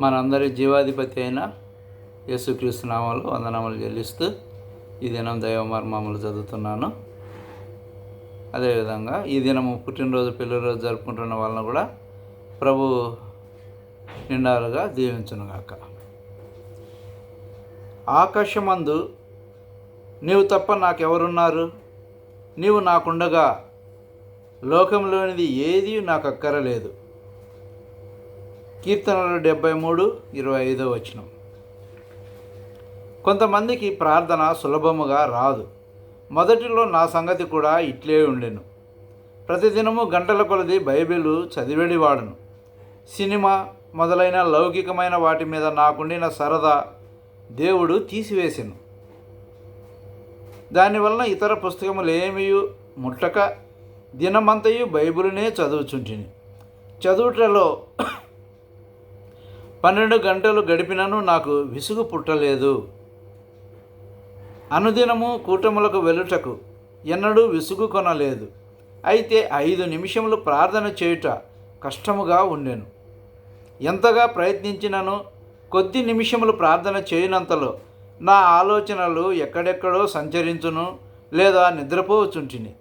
మనందరి జీవాధిపతి అయిన యేసుక్రీస్తు నామాలు వందనామాలు చెల్లిస్తూ ఈ దినం దైవ మర్మములు చదువుతున్నాను అదేవిధంగా ఈ దినము పుట్టినరోజు పెళ్ళిరోజు జరుపుకుంటున్న వలన కూడా ప్రభు నిండాలుగా దీవించునుగాక. ఆకాశమందు నీవు తప్ప నాకెవరున్నారు? నీవు నాకుండగా లోకంలోనిది ఏది నాకు అక్కరలేదు కీర్తనలు డెబ్బై మూడు ఇరవై ఐదో వచనం. కొంతమందికి ప్రార్థన సులభముగా రాదు. మొదటిలో నా సంగతి కూడా ఇట్లే ఉండెను. ప్రతిదినము గంటల కొలది బైబిల్ చదివేడివాడును సినిమా మొదలైన లౌకికమైన వాటి మీద నాకుండిన సరదా దేవుడు తీసివేసాను. దానివలన ఇతర పుస్తకములు ఏమీ ముట్టక దినమంతయు బైబిల్నే చదువుచుంటిని. చదువుటలో పన్నెండు గంటలు గడిపినను నాకు విసుగు పుట్టలేదు. అనుదినము కూటములకు వెలుటకు ఎన్నడూ విసుగు కొనలేదు. అయితే ఐదు నిమిషములు ప్రార్థన చేయుట కష్టముగా ఉండెను. ఎంతగా ప్రయత్నించినను కొద్ది నిమిషములు ప్రార్థన చేయనంతలో నా ఆలోచనలు ఎక్కడెక్కడో సంచరించును లేదా నిద్రపోవచ్చుంటిని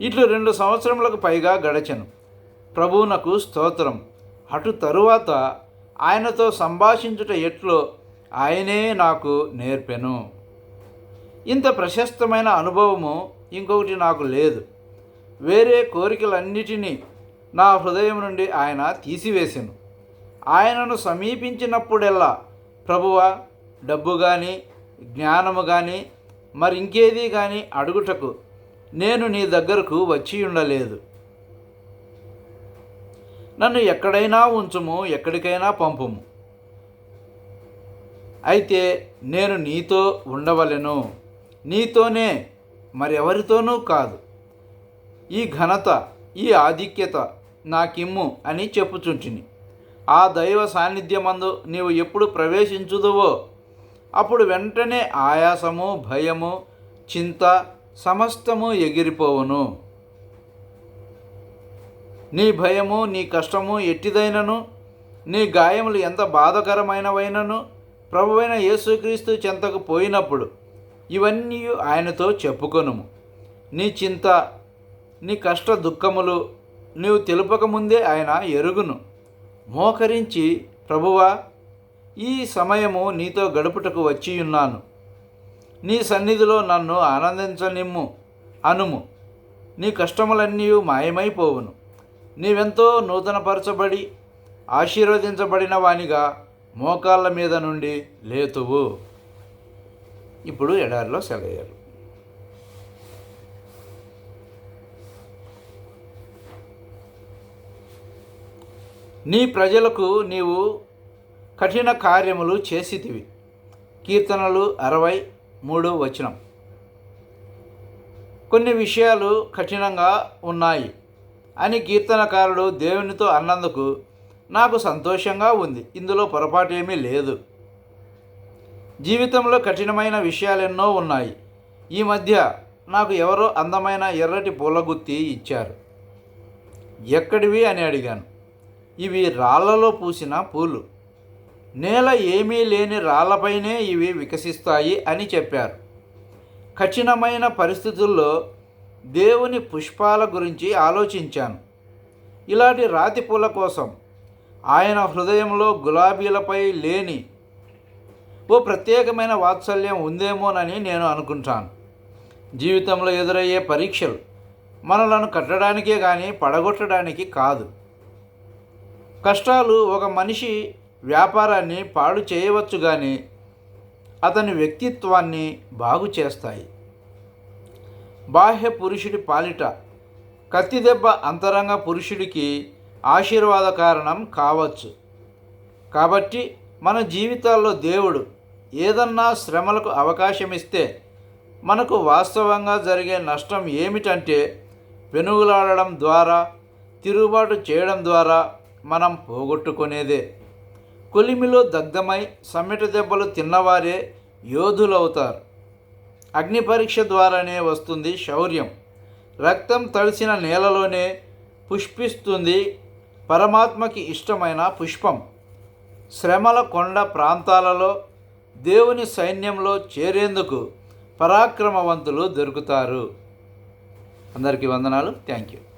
ఇట్లు రెండు సంవత్సరములకు పైగా గడచను. ప్రభువునకు స్తోత్రం. అటు తరువాత ఆయనతో సంభాషించుట ఎట్లో ఆయనే నాకు నేర్పెను. ఇంత ప్రశస్తమైన అనుభవము ఇంకొకటి నాకు లేదు. వేరే కోరికలన్నిటినీ నా హృదయం నుండి ఆయన తీసివేశాను ఆయనను సమీపించినప్పుడెల్లా ప్రభువ డబ్బు కానీ జ్ఞానము కానీ మరి ఇంకేది కానీ అడుగుటకు నేను నీ దగ్గరకు వచ్చి ఉండలేదు. నన్ను ఎక్కడైనా ఉంచుము ఎక్కడికైనా పంపుము. అయితే నేను నీతో ఉండవలెను. నీతోనే మరెవరితోనూ కాదు. ఈ ఘనత ఈ ఆధిక్యత నాకిమ్ము అని చెప్పుచుంటిని. ఆ దైవ సాన్నిధ్యమందు నీవు ఎప్పుడు ప్రవేశించుదువో అప్పుడు వెంటనే ఆయాసము భయము చింత సమస్తము ఎగిరిపోవును. నీ భయము నీ కష్టము ఎట్టిదైనను? నీ గాయములు ఎంత బాధకరమైనవైనను? ప్రభువైన యేసుక్రీస్తు చెంతకు పోయినప్పుడు ఇవన్నీ ఆయనతో చెప్పుకొనుము. నీ చింత నీ కష్ట దుఃఖములు నీవు తెలుపకముందే ఆయన ఎరుగును. మోకరించి ప్రభువా ఈ సమయము నీతో గడుపుటకు వచ్చి ఉన్నాను నీ సన్నిధిలో నన్ను ఆనందించనిమ్ము అనుము. నీ కష్టములన్నీ మాయమైపోవును. నీవెంతో నూతనపరచబడి ఆశీర్వదించబడిన వానిగా మోకాళ్ళ మీద నుండి లేతువు. ఇప్పుడు ఎడారిలో సెలయ్యారు నీ ప్రజలకు నీవు కఠిన కార్యములు చేసితివి. కీర్తనలు అరవై మూడు వచనం. కొన్ని విషయాలు కఠినంగా ఉన్నాయి. అని కీర్తనకారుడు దేవునితో అన్నందుకు నాకు సంతోషంగా ఉంది. ఇందులో పొరపాటు ఏమీ లేదు. జీవితంలో కఠినమైన విషయాలెన్నో ఉన్నాయి. ఈ మధ్య నాకు ఎవరో అందమైన ఎర్రటి పూలగుత్తి ఇచ్చారు. ఎక్కడివి అని అడిగాను. ఇవి రాళ్ళలో పూసిన పూలు. నేల ఏమీ లేని రాళ్ళపైనే ఇవి వికసిస్తాయి అని చెప్పారు. కఠినమైన పరిస్థితుల్లో దేవుని పుష్పాల గురించి ఆలోచించాను. ఇలాంటి రాతి పూల కోసం ఆయన హృదయంలో గులాబీలపై లేని ఓ ప్రత్యేకమైన వాత్సల్యం ఉందేమోనని నేను అనుకుంటాను. జీవితంలో ఎదురయ్యే పరీక్షలు మనలను కట్టడానికే కానీ పడగొట్టడానికి కాదు. కష్టాలు ఒక మనిషి వ్యాపారాన్ని పాడు చేయవచ్చు కానీ అతని వ్యక్తిత్వాన్ని బాగు చేస్తాయి. బాహ్య పురుషుడి పాలిట కత్తిదెబ్బ అంతరంగ పురుషుడికి ఆశీర్వాద కారణం కావచ్చు. కాబట్టి మన జీవితాల్లో దేవుడు ఏదన్నా శ్రమలకు అవకాశం ఇస్తే మనకు వాస్తవంగా జరిగే నష్టం ఏమిటంటే పెనుగులాడడం ద్వారా తిరుగుబాటు చేయడం ద్వారా మనం పోగొట్టుకునేదే. కొలిమిలో దగ్ధమై సమ్మెట దెబ్బలు తిన్నవారే యోధులవుతారు. అగ్ని పరీక్ష ద్వారానే వస్తుంది శౌర్యం. రక్తం తడిసిన నేలలోనే పుష్పిస్తుంది పరమాత్మకి ఇష్టమైన పుష్పం. శ్రమల కొండ ప్రాంతాలలో దేవుని సైన్యంలో చేరేందుకు పరాక్రమవంతులు దొరుకుతారు. అందరికీ వందనాలు. Thank you.